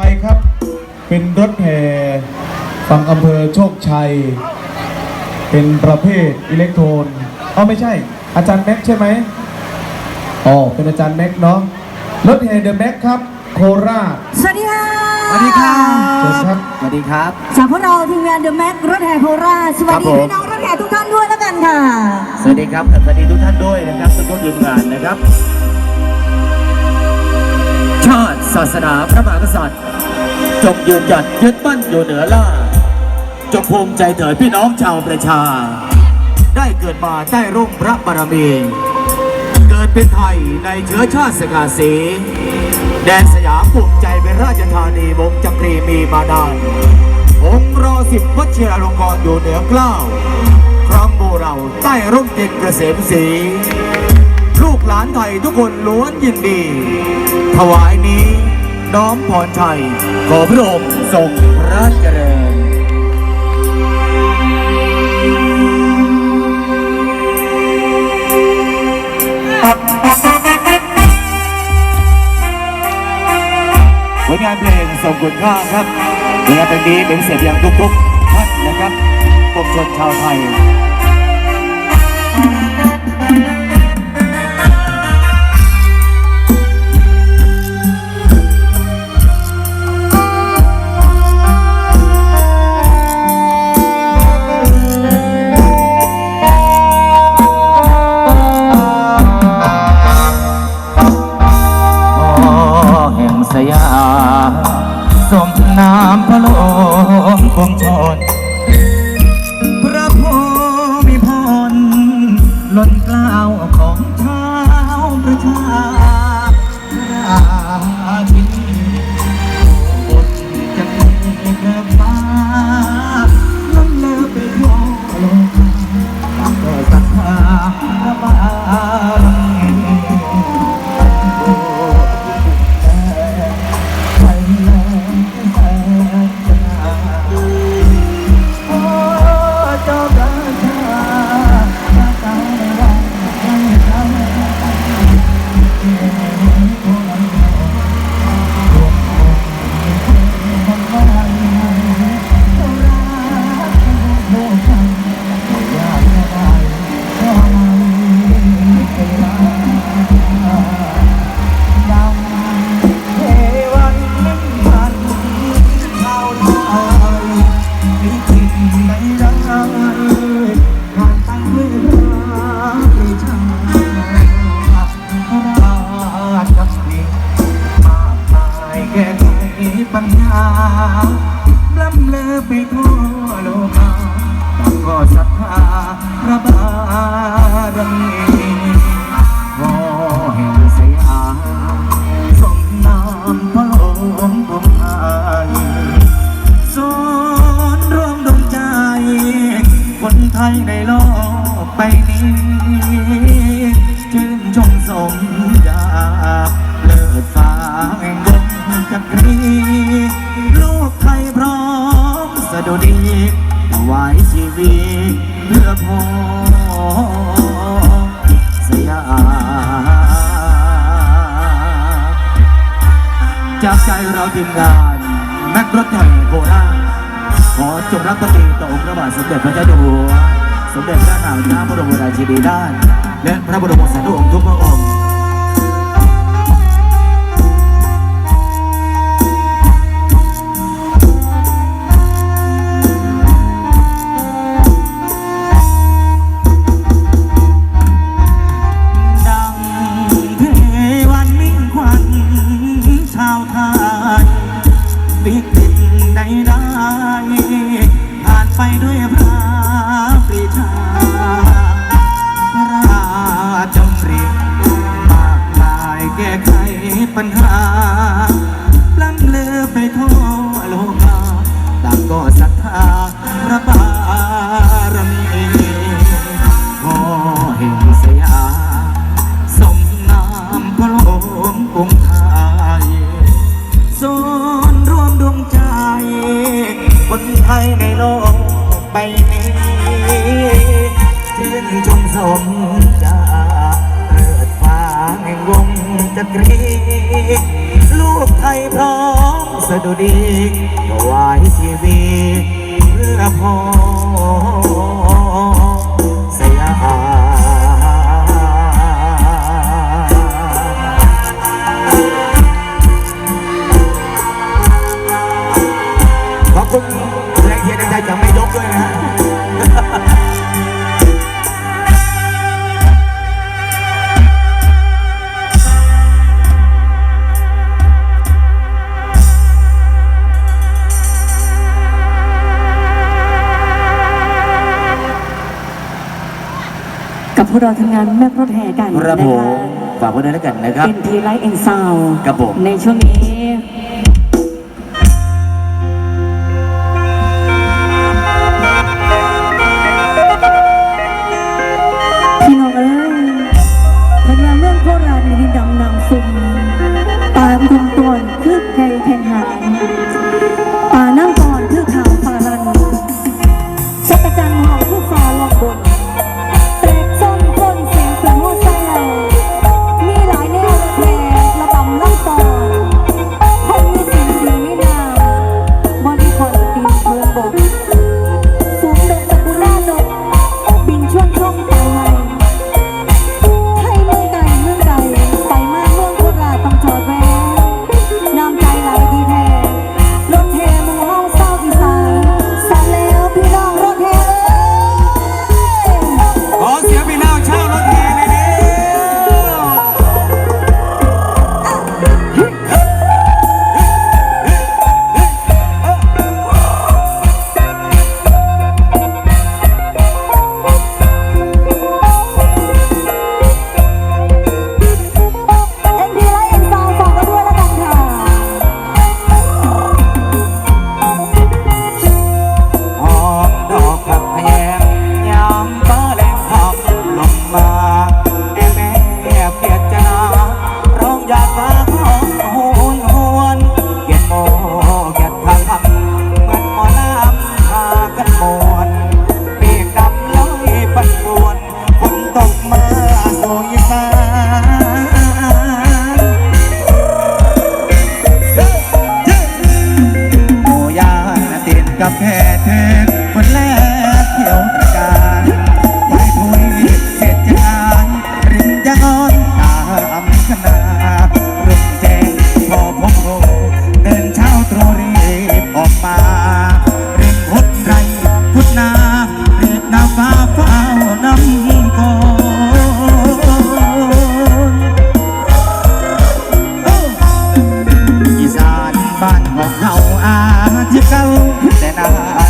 ไปครับ เป็นรถแห่ฝั่งอำเภอโชคชัย เป็นประเภทอิเล็กโทรนอ๋อไม่ใช่ อาจารย์แม็กใช่ไหมอ๋อเป็นอาจารย์แม็กเนาะรถแห่เดอะแม็กครับ โคราชสวัสดีค่ะสวัสดีครัเชิญครับสวัสดีครับ จากพวกเราทีมงานเดอะแม็กรถแห่โคราชสวัสดีครับผม พี่น้องรถแห่ทุกท่านด้วยแล้วกันค่ะ สวัสดีครับสวัสดีทุกท่านด้วยนะครับทุกทีมงานนะครับชาติ ศาสนาพระมหากษัตริย์ จงยืนหยัดยึดมั่นอยู่เหนือล่า จงภูมิใจเถิดพี่น้องชาวประชา ได้เกิดมาใต้ร่มพระบารมี เกิดเป็นไทยในเชื้อชาติสกาสี แดนสยามภูมิใจเป็นราชธานีวงจักรีมีมานานองค์รอสิบวัชิราลงกรณ์อยู่เหนือเกล้าครองโบเราใต้ร่มเย็นเกษมศรี หลานไทยทุกคนล้วนยินดี ถวายนี้น้อมพรชัยขอพระองค์ทรงพระเจริญผลงานเพลงทรงคุณค่าครับผลงานเพลงนี้เป็นเสียงอย่างทุกๆท่านนะครับปวงชนชาวไทย ทั่วโลกาต่างก็ศรัทธาพระบารมีพ่อแห่งสยามสมนามพระโลงของไทยสอนร่วมดวงใจ คนไทยในโลกไปนี้ชื่นชมสมยาเลิศฟ้าแห่งดวงจักรี มสะดุดีถวายชีวิตเพื่อพ่อสยามจากใจเราทีมงาน นักรถแห่โคราชขอจงรักภักดีต่อองค์พระบาทสมเด็จพระเจ้าอยู่หัว สมเด็จพระนางเจ้าพระบรมราชินีนาถและพระบรมสารีองค์ทุกพระองค์ ไทยพร้อมสะดุดีถวายชีวิตเพื่อพ่อ พวกเราทำงานแม่รถแห่กันครับะฝากไว้ด้วยแล้วกันนะครับ เป็นทีไรเอ็นซาวกับผม ในช่วงนี้ เฮาอาที่เก่นแต่นา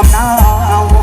ลำนาว